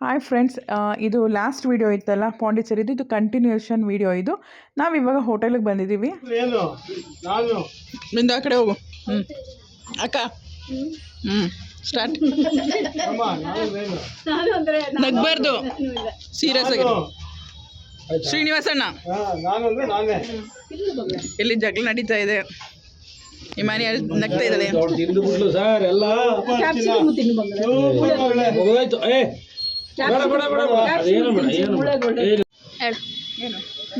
Hi friends ಇದು last video ಇತ್ತಲ್ಲ ಪಾಂಡಿಚೇರಿದು ಇದು ಕಂಟಿನ್ಯೂಷನ್ ವಿಡಿಯೋ ಇದು. ನಾವು ಇವಾಗ ಹೋಟೆಲಿಗೆ ಬಂದಿದ್ದೀವಿ. ಏನು? ನಾನು? ನಿಂದು ಆ ಕಡೆ ಹೋಗು. ಹ್ಞೂ ಅಕ್ಕ. ಹ್ಞೂ ಸ್ಟಾರ್ಟ್ ಅಮ್ಮ ನಾನು ಏನು? ನಗ್ಬಾರ್ದು. ಸೀರಿಯಸ್ ಆಗಿ. ಶ್ರೀನಿವಾಸಣ್ಣ. ಇಲ್ಲಿ ಜಗಳ ನಡೀತಾ ಇದೆ? ಇಮಾನಿ ಅಲ್ಲಿ ನಗ್ತಾ ಇದ್ದಾಳೆ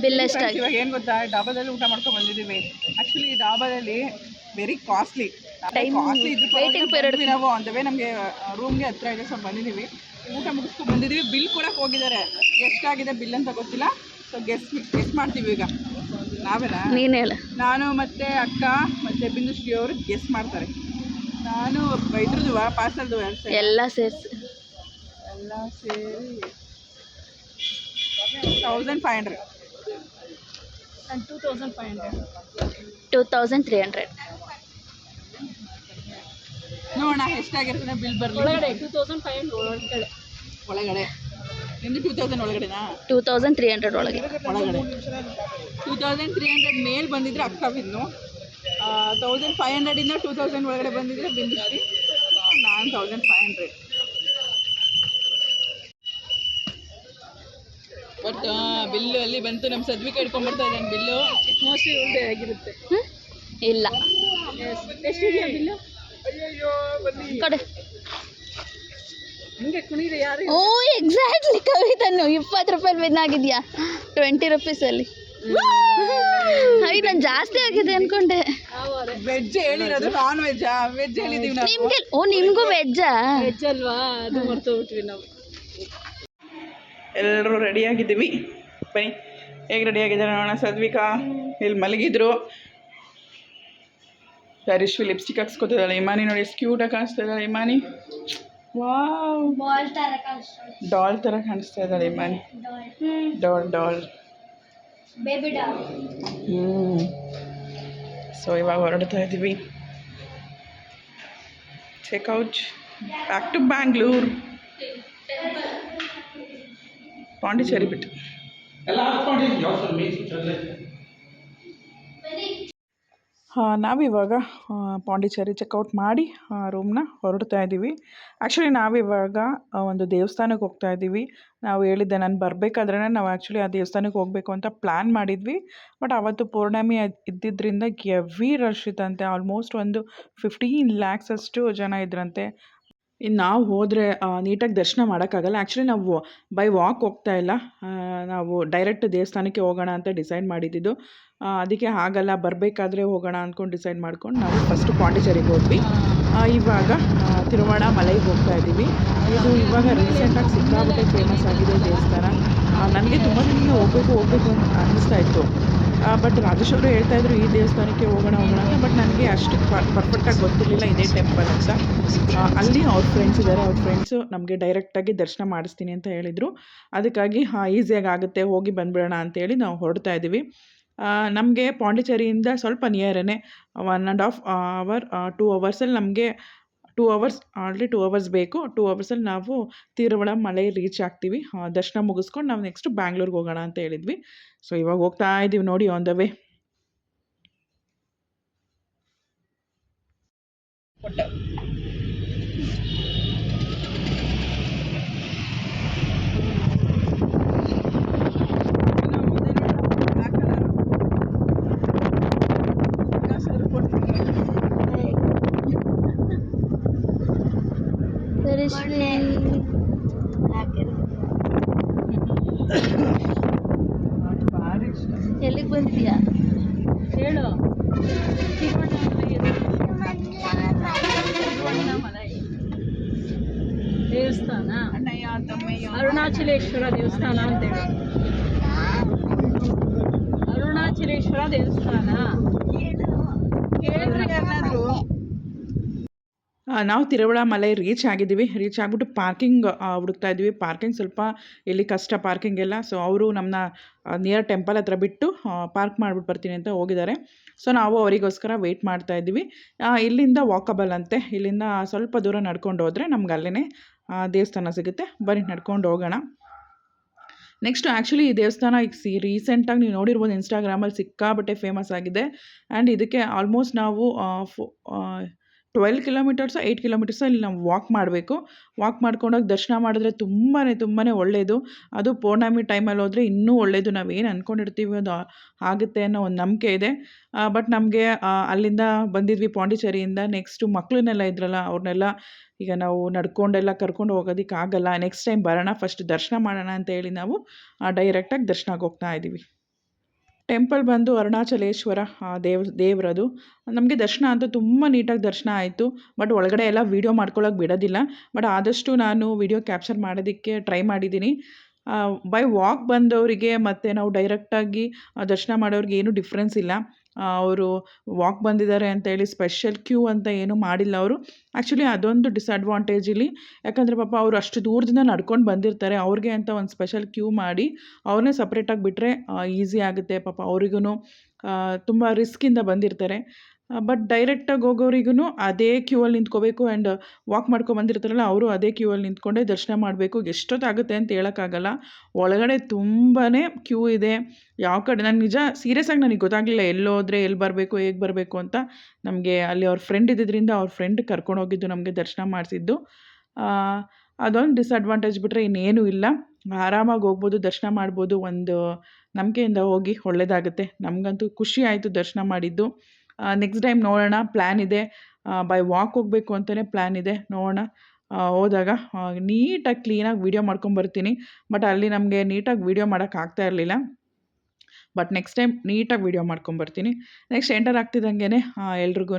ಬಿಲ್ ಎಷ್ಟಾಗಿ ಇವಾಗ ಏನು ಗೊತ್ತಾ? ಡಾಬಾದಲ್ಲಿ ಊಟ ಮಾಡ್ಕೊಂಡು ಬಂದಿದ್ದೀವಿ. ಆ್ಯಕ್ಚುಲಿ ಡಾಬಾದಲ್ಲಿ ವೆರಿ ಕಾಸ್ಟ್ಲಿ ಕಾಸ್ಟ್ಲಿ. ನಾವು. ಆನ್ ದ ವೇ ನಮಗೆ ರೂಮ್ಗೆ ಹತ್ರ ಇದೆ ಸೊ ಬಂದಿದ್ದೀವಿ. ಊಟ ಮುಗಿಸ್ಕೊಂಡು ಬಂದಿದ್ದೀವಿ. ಬಿಲ್ ಕೊಡಕ್ಕೆ ಹೋಗಿದ್ದಾರೆ. ಎಷ್ಟಾಗಿದೆ ಬಿಲ್ ಅಂತ ಗೊತ್ತಿಲ್ಲ. ಸೊ ಗೆಸ್ ಗೆಸ್ ಮಾಡ್ತೀವಿ ಈಗ. ನಾವೆಲ್ಲ ನೀನು ಹೇಳ. ನಾನು ಮತ್ತೆ ಅಕ್ಕ ಮತ್ತೆ ಬಿಂದುಶ್ರೀ ಅವರು ಗೆಸ್ ಮಾಡ್ತಾರೆ. ನಾನು ಇದ್ರದ್ದು ಪಾರ್ಸಲ್ದು ಎಲ್ಲ ಸೇರಿಸಿ. ಎಲ್ಲ ಸೇರಿ thousand five hundred. And two thousand five hundred two thousand three hundred ನೋಡೋಣ ಎಷ್ಟಾಗಿರ್ತದೆ ಬಿಲ್ ಬರಲಿ. ಒಳಗಡೆ ಟೂ ತೌಸಂಡ್ ಫೈವ್ ಒಳಗಡೆ. ಒಳಗಡೆ. ನಿಮ್ದು ಟೂ ತೌಸಂಡ್ ಒಳಗಡೆನಾ? ಟೂ ತೌಸಂಡ್ ತ್ರೀ ಹಂಡ್ರೆಡ್ ಒಳಗೆ. ಒಳಗಡೆ. ಟೂ ತೌಸಂಡ್ ತ್ರೀ ಹಂಡ್ರೆಡ್ ಮೇಲ್ ಬಂದಿದ್ರೆ ಅಕ್ಕ ಬಿನ್ನು ತೌಸಂಡ್ ಫೈವ್ ಹಂಡ್ರೆಡಿಂದ ಟೂ ತೌಸಂಡ್ ಒಳಗಡೆ ಬಂದಿದ್ರೆ ಬಿಂದುಶ್ರೀ ನಾನು thousand five hundred but bill ಅಲ್ಲಿ ಬಂತು. ನಮ್ಮ ಸದ್ವಿಕ ಬರ್ತಾ ಇದ್ದಾನೆ ಬಿಲ್ಲು. ಮೋಸ್ಟ್ಲಿ ಉಳ್ದೆ ಆಗಿರುತ್ತೆ. ಇಲ್ಲ. ಎಷ್ಟಿದೆಯಾ ಬಿಲ್ಲು? ಕಡೆ. ಹಿಂಗೆ ಕುಣಿದ್ರೆ ಯಾರು? ಓ ಎಕ್ಸಾಕ್ಟ್ಲಿ ಕವಿತನು ಇಪ್ಪತ್ತು ರೂಪಾಯಿ ವಿನ್ ಆಗಿದ್ಯಾ? ಟ್ವೆಂಟಿ ರುಪೀಸಲ್ಲಿ ಅಯ್ಯ ನಾನು ಜಾಸ್ತಿ ಆಗಿದೆ ಅನ್ಕೊಂಡೆ. ವೆಜ್ ಹೇಳಿರೋದು ನಾನ್ ವೆಜ್ ವೆಜ್ ಹೇಳಿದೀವಿ ನಾವು. ನಿಮ್ಗೆ ಓ ನಿಮಗೂ ವೆಜ್ಜಾ ಎಲ್ಲರೂ ರೆಡಿಯಾಗಿದ್ದೀವಿ ಬನ್ನಿ ಹೇಗೆ ರೆಡಿಯಾಗಿದ್ದಾರೆ ನೋಡೋಣ. ಸದ್ವಿಕಾ ಇಲ್ಲಿ ಮಲಗಿದ್ರು. ಹರೀಶ್ವಿ ಲಿಪ್ಸ್ಟಿಕ್ ಹಾಕ್ಸ್ಕೊತಿದ್ದಾಳೆ. ಇಮಾನಿ ನೋಡಿ ಎಷ್ಟು ಕ್ಯೂಟಾಗಿ ಕಾಣಿಸ್ತಾ ಇದ್ದಾಳೆ ಇಮಾನಿ. ಡಾಲ್ ಥರ ಕಾಣಿಸ್ತಾ ಇದ್ದಾಳೆ ಇಮಾನಿ. ಡಾಲ್ ಡಾಲ್ ಹ್ಞೂ ಸೊ ಇವಾಗ ಹೊರಡ್ತಾ ಇದ್ದೀವಿ. Checkout back to Bangalore Pondicherry ಬಿಟ್ಟು. ಹಾಂ ನಾವಿವಾಗ ಪಾಂಡಿಚೇರಿ ಚೆಕ್ಔಟ್ ಮಾಡಿ ರೂಮ್ನ ಹೊರಡ್ತಾ ಇದ್ದೀವಿ. ಆ್ಯಕ್ಚುಲಿ ನಾವಿವಾಗ ಒಂದು ದೇವಸ್ಥಾನಕ್ಕೆ ಹೋಗ್ತಾ ಇದ್ದೀವಿ. ನಾವು ಹೇಳಿದ್ದೆ ನಾನು ಬರಬೇಕಾದ್ರೆ ನಾವು ಆ್ಯಕ್ಚುಲಿ ಆ ದೇವಸ್ಥಾನಕ್ಕೆ ಹೋಗಬೇಕು ಅಂತ ಪ್ಲ್ಯಾನ್ ಮಾಡಿದ್ವಿ. ಬಟ್ ಆವತ್ತು ಪೌರ್ಣಮಿ ಇದ್ದಿದ್ದರಿಂದ ಎವಿ ರಶ್ ಇತ್ತಂತೆ. ಆಲ್ಮೋಸ್ಟ್ ಒಂದು ಫಿಫ್ಟೀನ್ ಲ್ಯಾಕ್ಸ್ ಅಷ್ಟು ಜನ ಇದ್ರಂತೆ. ಇನ್ನು ನಾವು ಹೋದರೆ ನೀಟಾಗಿ ದರ್ಶನ ಮಾಡೋಕ್ಕಾಗಲ್ಲ. ಆ್ಯಕ್ಚುಲಿ ನಾವು ಬೈ ವಾಕ್ ಹೋಗ್ತಾ ಇಲ್ಲ. ನಾವು ಡೈರೆಕ್ಟ್ ದೇವಸ್ಥಾನಕ್ಕೆ ಹೋಗೋಣ ಅಂತ ಡಿಸೈಡ್ ಮಾಡಿದ್ದು. ಅದಕ್ಕೆ ಆಗಲ್ಲ ಬರಬೇಕಾದ್ರೆ ಹೋಗೋಣ ಅಂದ್ಕೊಂಡು ಡಿಸೈಡ್ ಮಾಡ್ಕೊಂಡು ನಾವು ಫಸ್ಟು ಪಾಂಡಿಚೇರಿಗೆ ಹೋದ್ವಿ. ಇವಾಗ ತಿರುವಣ ಮಲೈಗೆ ಹೋಗ್ತಾ ಇದ್ದೀವಿ. ಇದು ಇವಾಗ ರೀಸೆಂಟಾಗಿ ಸಿಕ್ಕಾಪಟ್ಟೆ ಫೇಮಸ್ ಆಗಿದೆ ದೇವಸ್ಥಾನ. ನನಗೆ ತುಂಬ ದಿನದಿಂದ ಹೋಗಬೇಕು ಹೋಗಬೇಕು ಅಂತ ಅನ್ನಿಸ್ತಾ ಇತ್ತು. ಬಟ್ ರಾಜೇಶ್ ಅವರು ಹೇಳ್ತಾ ಇದ್ರು, ಈ ದೇವಸ್ಥಾನಕ್ಕೆ ಹೋಗೋಣ ಹೋಗೋಣ ಅಂತ ಬಟ್ ನನಗೆ ಅಷ್ಟು ಪರ್ಫೆಕ್ಟಾಗಿ ಗೊತ್ತಿರಲಿಲ್ಲ ಇದೇ ಟೆಂಪಲ್ ಅಂತ. ಅಲ್ಲಿ ಅವ್ರ ಫ್ರೆಂಡ್ಸ್ ಇದ್ದಾರೆ ಅವ್ರ ಫ್ರೆಂಡ್ಸು ನಮಗೆ ಡೈರೆಕ್ಟಾಗಿ ದರ್ಶನ ಮಾಡಿಸ್ತೀನಿ ಅಂತ ಹೇಳಿದರು. ಅದಕ್ಕಾಗಿ, ಹಾಂ ಈಸಿಯಾಗಿ ಆಗುತ್ತೆ, ಹೋಗಿ ಬಂದ್ಬಿಡೋಣ ಅಂತೇಳಿ ನಾವು ಹೊರಡ್ತಾ ಇದ್ದೀವಿ ನಮಗೆ ಪಾಂಡಿಚೇರಿಯಿಂದ ಸ್ವಲ್ಪ ನಿಯರೇ one and half hour two ಅವರ್ಸಲ್ಲಿ ನಮಗೆ two hours already two hours ಬೇಕು. ಟೂ ಅವರ್ಸಲ್ಲಿ ನಾವು ತಿರುವಳ ಮಳೆ ರೀಚ್ ಆಗ್ತೀವಿ. ದರ್ಶನ ಮುಗಿಸ್ಕೊಂಡು ನಾವು ನೆಕ್ಸ್ಟ್ ಬ್ಯಾಂಗ್ಳೂರ್ಗೆ ಹೋಗೋಣ ಅಂತ ಹೇಳಿದ್ವಿ. ಸೊ ಇವಾಗ ಹೋಗ್ತಾ ಇದ್ದೀವಿ ನೋಡಿ ಆನ್ ದ ವೇ ಎಲ್ಲಿಗೆ ಬಂದಿದ್ಯಾ ಹೇಳು ದೇವಸ್ಥಾನ ಅಣ್ಣಯ್ಯ ತಮ್ಮಯ್ಯ ಅರುಣಾಚಲೇಶ್ವರ ದೇವಸ್ಥಾನ ಅಂತೇಳಿ ಅರುಣಾಚಲೇಶ್ವರ ದೇವಸ್ಥಾನ ಹೇಳಿದ್ರೆ ಯಾರನ್ನಾದ್ರು ನಾವು ತಿರುವಳ ಮಲೆ ರೀಚ್ ಆಗಿದ್ದೀವಿ. ರೀಚ್ ಆಗಿಬಿಟ್ಟು ಪಾರ್ಕಿಂಗ್ ಹುಡುಕ್ತಾ ಇದ್ದೀವಿ. ಪಾರ್ಕಿಂಗ್ ಸ್ವಲ್ಪ ಇಲ್ಲಿ ಕಷ್ಟ ಪಾರ್ಕಿಂಗ್ ಎಲ್ಲ. ಸೊ ಅವರು ನಮ್ಮನ್ನ ನಿಯರ್ ಟೆಂಪಲ್ ಹತ್ರ ಬಿಟ್ಟು ಪಾರ್ಕ್ ಮಾಡಿಬಿಟ್ಟು ಬರ್ತೀನಿ ಅಂತ ಹೋಗಿದ್ದಾರೆ. ಸೊ ನಾವು ಅವರಿಗೋಸ್ಕರ ವೆಯ್ಟ್ ಮಾಡ್ತಾ ಇದ್ದೀವಿ. ಇಲ್ಲಿಂದ ವಾಕಬಲ್ ಅಂತೆ. ಇಲ್ಲಿಂದ ಸ್ವಲ್ಪ ದೂರ ನಡ್ಕೊಂಡು ಹೋದರೆ ನಮ್ಗೆ ಅಲ್ಲೇ ದೇವಸ್ಥಾನ ಸಿಗುತ್ತೆ. ಬನ್ನಿ, ನಡ್ಕೊಂಡು ಹೋಗೋಣ. ನೆಕ್ಸ್ಟ್ ಆ್ಯಕ್ಚುಲಿ ಈ ದೇವಸ್ಥಾನ ಈಗ ಸಿ ರೀಸೆಂಟಾಗಿ ನೀವು ನೋಡಿರ್ಬೋದು ಇನ್ಸ್ಟಾಗ್ರಾಮಲ್ಲಿ ಸಿಕ್ಕಾಬಟ್ಟೆ ಫೇಮಸ್ ಆಗಿದೆ. ಆ್ಯಂಡ್ ಇದಕ್ಕೆ ಆಲ್ಮೋಸ್ಟ್ ನಾವು four twelve kilometres eight kilometres ಇಲ್ಲಿ ನಾವು ವಾಕ್ ಮಾಡಬೇಕು. ವಾಕ್ ಮಾಡ್ಕೊಂಡೋಗಿ ದರ್ಶನ ಮಾಡಿದ್ರೆ ತುಂಬಾ ತುಂಬಾ ಒಳ್ಳೆಯದು ಅದು ಪೌರ್ಣಮಿ ಟೈಮಲ್ಲಿ ಹೋದರೆ ಇನ್ನೂ ಒಳ್ಳೆಯದು ನಾವು ಏನು ಅಂದ್ಕೊಂಡಿರ್ತೀವಿ ಅದು ಆಗುತ್ತೆ ಅನ್ನೋ ಒಂದು ನಂಬಿಕೆ ಇದೆ. ಬಟ್ ನಮಗೆ ಅಲ್ಲಿಂದ ಬಂದಿದ್ವಿ ಪಾಂಡಿಚೇರಿಯಿಂದ. ನೆಕ್ಸ್ಟು ಮಕ್ಕಳನ್ನೆಲ್ಲ ಇದ್ರಲ್ಲ, ಅವ್ರನ್ನೆಲ್ಲ ಈಗ ನಾವು ನಡ್ಕೊಂಡೆಲ್ಲ ಕರ್ಕೊಂಡು ಹೋಗೋದಕ್ಕೆ ಆಗಲ್ಲ ನೆಕ್ಸ್ಟ್ ಟೈಮ್ ಬರೋಣ ಫಸ್ಟ್ ದರ್ಶನ ಮಾಡೋಣ ಅಂತ ಹೇಳಿ ನಾವು ಡೈರೆಕ್ಟಾಗಿ ದರ್ಶನಕ್ಕೆ ಹೋಗ್ತಾ ಇದ್ದೀವಿ ಟೆಂಪಲ್ ಬಂದು ಅರುಣಾಚಲೇಶ್ವರ ದೇವ್, ದೇವ್ರದು. ನಮಗೆ ದರ್ಶನ ಅಂತೂ ತುಂಬ ನೀಟಾಗಿ ದರ್ಶನ ಆಯಿತು. ಬಟ್ ಒಳಗಡೆ ಎಲ್ಲ ವೀಡಿಯೋ ಮಾಡ್ಕೊಳ್ಳೋಕೆ ಬಿಡೋದಿಲ್ಲ. ಬಟ್ ಆದಷ್ಟು ನಾನು ವೀಡಿಯೋ ಕ್ಯಾಪ್ಚರ್ ಮಾಡೋದಕ್ಕೆ ಟ್ರೈ ಮಾಡಿದ್ದೀನಿ. ಬೈ ವಾಕ್ ಬಂದವರಿಗೆ ಮತ್ತು ನಾವು ಡೈರೆಕ್ಟಾಗಿ ದರ್ಶನ ಮಾಡೋರಿಗೆ ಏನೂ ಡಿಫ್ರೆನ್ಸ್ ಇಲ್ಲ. ಅವರು ವಾಕ್ ಬಂದಿದ್ದಾರೆ ಅಂತೇಳಿ ಸ್ಪೆಷಲ್ ಕ್ಯೂ ಅಂತ ಏನೂ ಮಾಡಿಲ್ಲ ಅವರು. ಆ್ಯಕ್ಚುಲಿ ಅದೊಂದು ಡಿಸ್ಅಡ್ವಾಂಟೇಜ್ ಇಲ್ಲಿ. ಯಾಕಂದರೆ ಪಾಪ ಅವರು ಅಷ್ಟು ದೂರದಿಂದ ನಡ್ಕೊಂಡು ಬಂದಿರ್ತಾರೆ. ಅವ್ರಿಗೆ ಅಂತ ಒಂದು ಸ್ಪೆಷಲ್ ಕ್ಯೂ ಮಾಡಿ ಅವ್ರನ್ನೇ ಸಪ್ರೇಟಾಗಿ ಬಿಟ್ಟರೆ ಈಸಿ ಆಗುತ್ತೆ. ಪಾಪ ಅವ್ರಿಗೂ ತುಂಬ ರಿಸ್ಕಿಂದ ಬಂದಿರ್ತಾರೆ. ಬಟ್ ಡೈರೆಕ್ಟಾಗಿ ಹೋಗೋರಿಗೂ ಅದೇ ಕ್ಯೂ ಅಲ್ಲಿ ನಿಂತ್ಕೋಬೇಕು ಆ್ಯಂಡ್ ವಾಕ್ ಮಾಡ್ಕೊಂಡು ಬಂದಿರ್ತಾರಲ್ಲ, ಅವರು ಅದೇ ಕ್ಯೂ ಅಲ್ಲಿ ನಿಂತ್ಕೊಂಡೇ ದರ್ಶನ ಮಾಡಬೇಕು. ಎಷ್ಟೊತ್ತಾಗುತ್ತೆ ಅಂತ ಹೇಳೋಕ್ಕಾಗಲ್ಲ. ಒಳಗಡೆ ತುಂಬಾ ಕ್ಯೂ ಇದೆ. ಯಾವ ಕಡೆ, ನಾನು ನಿಜ ಸೀರಿಯಸ್ಸಾಗಿ ನನಗೆ ಗೊತ್ತಾಗಲಿಲ್ಲ ಎಲ್ಲೋದ್ರೆ ಎಲ್ಲಿ ಬರಬೇಕು, ಹೇಗೆ ಬರಬೇಕು ಅಂತ. ನಮಗೆ ಅಲ್ಲಿ ಅವ್ರ ಫ್ರೆಂಡ್ ಇದ್ದಿದ್ದರಿಂದ ಅವ್ರ ಫ್ರೆಂಡ್ ಕರ್ಕೊಂಡು ಹೋಗಿದ್ದು ನಮಗೆ ದರ್ಶನ ಮಾಡಿಸಿದ್ದು. ಅದೊಂದು ಡಿಸ್ಅಡ್ವಾಂಟೇಜ್ ಬಿಟ್ಟರೆ ಇನ್ನೇನೂ ಇಲ್ಲ. ಆರಾಮಾಗಿ ಹೋಗ್ಬೋದು, ದರ್ಶನ ಮಾಡ್ಬೋದು, ಒಂದು ನಂಬಿಕೆಯಿಂದ ಹೋಗಿ ಒಳ್ಳೆಯದಾಗುತ್ತೆ ನಮಗಂತೂ ಖುಷಿ ಆಯಿತು ದರ್ಶನ ಮಾಡಿದ್ದು. ನೆಕ್ಸ್ಟ್ ಟೈಮ್ ನೋಡೋಣ. ಪ್ಲ್ಯಾನ್ ಇದೆ. ಬೈ ವಾಕ್ ಹೋಗಬೇಕು ಅಂತಲೇ ಪ್ಲ್ಯಾನ್ ಇದೆ. ನೋಡೋಣ. ಹೋದಾಗ ನೀಟಾಗಿ ಕ್ಲೀನಾಗಿ ವೀಡಿಯೋ ಮಾಡ್ಕೊಂಬರ್ತೀನಿ ಬಟ್ ಅಲ್ಲಿ ನಮಗೆ ನೀಟಾಗಿ ವೀಡಿಯೋ ಮಾಡೋಕ್ಕಾಗ್ತಾ ಇರಲಿಲ್ಲ. ಬಟ್ ನೆಕ್ಸ್ಟ್ ಟೈಮ್ ನೀಟಾಗಿ ವೀಡಿಯೋ ಮಾಡ್ಕೊಂಬರ್ತೀನಿ ನೆಕ್ಸ್ಟ್ ಎಂಟರ್ ಆಗ್ತಿದ್ದಂಗೆ ಎಲ್ರಿಗೂ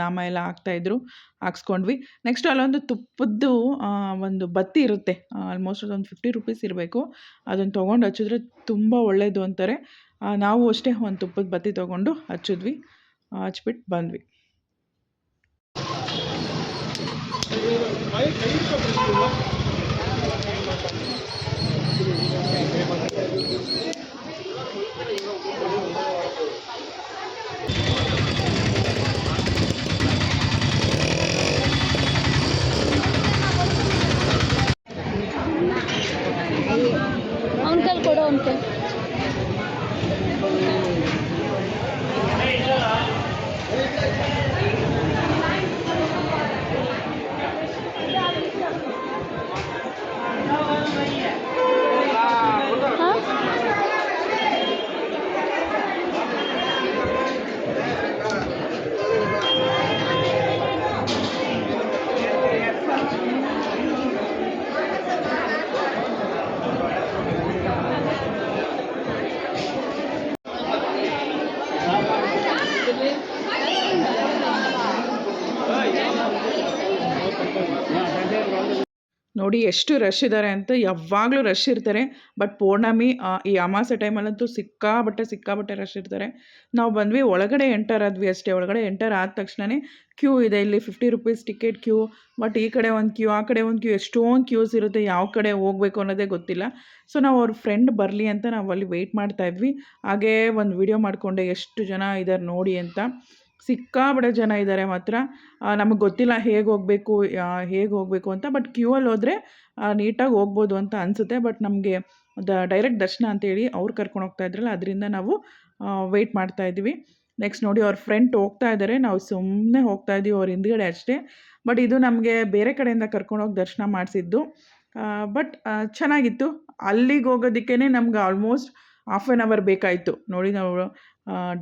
ನಾಮ ಎಲ್ಲ ಹಾಕ್ತಾಯಿದ್ರು ಹಾಕ್ಸ್ಕೊಂಡ್ವಿ. ನೆಕ್ಸ್ಟ್ ಅಲ್ಲೊಂದು ತುಪ್ಪದ್ದು ಒಂದು ಬತ್ತಿ ಇರುತ್ತೆ. ಆಲ್ಮೋಸ್ಟ್ ಅದೊಂದು ಫಿಫ್ಟಿ ರುಪೀಸ್ ಇರಬೇಕು. ಅದನ್ನು ತೊಗೊಂಡು ಹಚ್ಚಿದ್ರೆ ತುಂಬ ಒಳ್ಳೆಯದು ಅಂತಾರೆ. ನಾವು ಅಷ್ಟೇ ಒಂದು ತುಪ್ಪದ ಬತ್ತಿ ತೊಗೊಂಡು ಹಚ್ಚಿದ್ವಿ. ಆ, ಹಚ್ಬಿಟ್ಟು ಬಂದ್ವಿ ನೋಡಿ ಎಷ್ಟು ರಶ್ ಇದ್ದಾರೆ ಅಂತ ಯಾವಾಗಲೂ ರಶ್ ಇರ್ತಾರೆ. ಬಟ್ ಪೌರ್ಣಮಿ ಈ ಅಮಾವಾಸ್ಯೆ ಟೈಮಲ್ಲಂತೂ ಸಿಕ್ಕಾಬಟ್ಟೆ ಸಿಕ್ಕಾಬಟ್ಟೆ ರಶ್ ಇರ್ತಾರೆ. ನಾವು ಬಂದ್ವಿ, ಒಳಗಡೆ ಎಂಟರ್ ಆದ್ವಿ ಅಷ್ಟೇ. ಒಳಗಡೆ ಎಂಟರ್ ಆದ ತಕ್ಷಣವೇ ಕ್ಯೂ ಇದೆ. ಇಲ್ಲಿ fifty rupees ticket queue but ಈ ಕಡೆ ಒಂದು ಕ್ಯೂ ಆ ಕಡೆ ಒಂದು ಕ್ಯೂ ಎಷ್ಟೊಂದು ಕ್ಯೂಸ್ ಇರುತ್ತೆ, ಯಾವ ಕಡೆ ಹೋಗಬೇಕು ಅನ್ನೋದೇ ಗೊತ್ತಿಲ್ಲ. ಸೊ ನಾವು ಅವ್ರ ಫ್ರೆಂಡ್ ಬರಲಿ ಅಂತ ನಾವು ಅಲ್ಲಿ ವೆಯ್ಟ್ ಮಾಡ್ತಾ ಇದ್ವಿ. ಹಾಗೇ ಒಂದು ವಿಡಿಯೋ ಮಾಡಿಕೊಂಡೆ, ಎಷ್ಟು ಜನ ಇದ್ದಾರೆ ನೋಡಿ ಅಂತ. ಸಿಕ್ಕಾಬಡೆ ಜನ ಇದ್ದಾರೆ ಮಾತ್ರ. ನಮಗೆ ಗೊತ್ತಿಲ್ಲ ಹೇಗೆ ಹೋಗಬೇಕು ಹೇಗೆ ಹೋಗಬೇಕು ಅಂತ ಬಟ್ ಕ್ಯೂ ಅಲ್ಲಿ ಹೋದರೆ ನೀಟಾಗಿ ಹೋಗ್ಬೋದು ಅಂತ ಅನಿಸುತ್ತೆ. ಬಟ್ ನಮಗೆ ದ ಡೈರೆಕ್ಟ್ ದರ್ಶನ ಅಂತೇಳಿ ಅವ್ರು ಕರ್ಕೊಂಡು ಹೋಗ್ತಾ ಇದ್ರಲ್ಲ, ಅದರಿಂದ ನಾವು ವೆಯ್ಟ್ ಮಾಡ್ತಾ ಇದ್ವಿ. ನೆಕ್ಸ್ಟ್ ನೋಡಿ ಅವ್ರ ಫ್ರೆಂಡ್ ಹೋಗ್ತಾ ಇದ್ದಾರೆ ನಾವು ಸುಮ್ಮನೆ ಹೋಗ್ತಾ ಇದ್ದೀವಿ ಅವ್ರ ಹಿಂದ್ಗಡೆ ಅಷ್ಟೇ. ಬಟ್ ಇದು ನಮಗೆ ಬೇರೆ ಕಡೆಯಿಂದ ಕರ್ಕೊಂಡೋಗಿ ದರ್ಶನ ಮಾಡಿಸಿದ್ದು. ಬಟ್ ಚೆನ್ನಾಗಿತ್ತು. ಅಲ್ಲಿಗೆ ಹೋಗೋದಕ್ಕೇ ನಮ್ಗೆ ಆಲ್ಮೋಸ್ಟ್ ಹಾಫ್ ಆನ್ ಅವರ್ ಬೇಕಾಯಿತು. ನೋಡಿ ನಾವು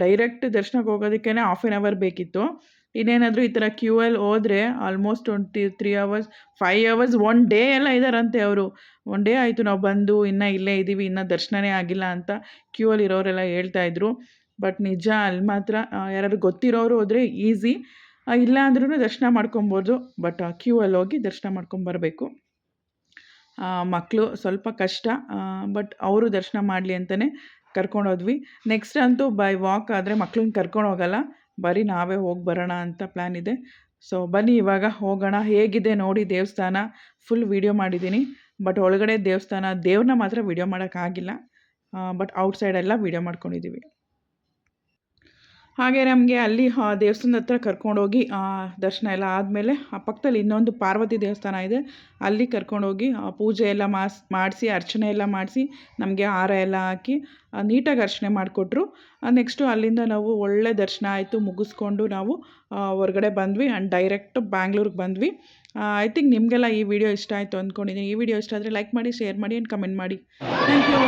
ಡೈರೆಕ್ಟ್ ದರ್ಶನಕ್ಕೆ ಹೋಗೋದಕ್ಕೇ ಹಾಫ್ ಆನ್ ಅವರ್ ಬೇಕಿತ್ತು. ಇನ್ನೇನಾದರೂ ಈ ಥರ ಕ್ಯೂ ಅಲ್ಲಿ ಹೋದರೆ almost twenty three hours five hours one day ಎಲ್ಲ ಇದ್ದಾರಂತೆ ಅವರು. ಒನ್ ಡೇ ಆಯಿತು ನಾವು ಬಂದು, ಇನ್ನೂ ಇಲ್ಲೇ ಇದ್ದೀವಿ ಇನ್ನೂ ದರ್ಶನವೇ ಆಗಿಲ್ಲ ಅಂತ ಕ್ಯೂ ಅಲ್ಲಿ ಇರೋರೆಲ್ಲ ಹೇಳ್ತಾ ಇದ್ರು. ಬಟ್ ನಿಜ ಅಲ್ಲಿ ಮಾತ್ರ ಯಾರಾದ್ರು ಗೊತ್ತಿರೋರು ಹೋದರೆ ಈಸಿ ಇಲ್ಲ ಅಂದ್ರೂ ದರ್ಶನ ಮಾಡ್ಕೊಬೋದು ಬಟ್ ಕ್ಯೂ ಅಲ್ಲಿ ಹೋಗಿ ದರ್ಶನ ಮಾಡ್ಕೊಂಬರಬೇಕು ಮಕ್ಕಳು ಸ್ವಲ್ಪ ಕಷ್ಟ ಬಟ್ ಅವರು ದರ್ಶನ ಮಾಡಲಿ ಅಂತಲೇ ಕರ್ಕೊಂಡೋದ್ವಿ. ನೆಕ್ಸ್ಟ್ ಅಂತೂ ಬೈ ವಾಕ್ ಆದರೆ ಮಕ್ಳನ್ನ ಕರ್ಕೊಂಡು ಹೋಗಲ್ಲ. ಬರೀ ನಾವೇ ಹೋಗಿ ಬರೋಣ ಅಂತ ಪ್ಲ್ಯಾನ್ ಇದೆ. ಸೊ ಬನ್ನಿ ಇವಾಗ ಹೋಗೋಣ. ಹೇಗಿದೆ ನೋಡಿ ದೇವಸ್ಥಾನ. ಫುಲ್ ವೀಡಿಯೋ ಮಾಡಿದ್ದೀನಿ. ಬಟ್ ಒಳಗಡೆ ದೇವಸ್ಥಾನ, ದೇವ್ರನ್ನ ಮಾತ್ರ ವೀಡಿಯೋ ಮಾಡೋಕ್ಕಾಗಿಲ್ಲ ಬಟ್ ಔಟ್ಸೈಡೆಲ್ಲ ವೀಡಿಯೋ ಮಾಡ್ಕೊಂಡಿದ್ದೀವಿ ಹಾಗೆ ನಮಗೆ ಅಲ್ಲಿ ಆ, ದೇವಸ್ಥಾನದ ಹತ್ರ ಕರ್ಕೊಂಡೋಗಿ ದರ್ಶನ ಎಲ್ಲ ಆದಮೇಲೆ ಆ ಪಕ್ಕದಲ್ಲಿ ಇನ್ನೊಂದು ಪಾರ್ವತಿ ದೇವಸ್ಥಾನ ಇದೆ. ಅಲ್ಲಿ ಕರ್ಕೊಂಡೋಗಿ ಆ, ಪೂಜೆ ಎಲ್ಲ ಮಾಸ್ ಮಾಡಿಸಿ ಅರ್ಚನೆ ಎಲ್ಲ ಮಾಡಿಸಿ ನಮಗೆ ಹಾರ ಎಲ್ಲ ಹಾಕಿ ನೀಟಾಗಿ ಅರ್ಚನೆ ಮಾಡಿಕೊಟ್ರು. ನೆಕ್ಸ್ಟು ಅಲ್ಲಿಂದ ನಾವು ಒಳ್ಳೆ ದರ್ಶನ ಆಯಿತು ಮುಗಿಸ್ಕೊಂಡು ನಾವು ಹೊರ್ಗಡೆ ಬಂದ್ವಿ ಆ್ಯಂಡ್ ಡೈರೆಕ್ಟ್ ಬ್ಯಾಂಗ್ಳೂರಿಗೆ ಬಂದ್ವಿ. ಐ ಥಿಂಕ್ ನಿಮಗೆಲ್ಲ ಈ ವಿಡಿಯೋ ಇಷ್ಟ ಆಯಿತು ಅಂದ್ಕೊಂಡಿದ್ದೀನಿ ಈ ವಿಡಿಯೋ ಇಷ್ಟ ಆದರೆ ಲೈಕ್ ಮಾಡಿ ಶೇರ್ ಮಾಡಿ ಆ್ಯಂಡ್ ಕಮೆಂಟ್ ಮಾಡಿ. Thank you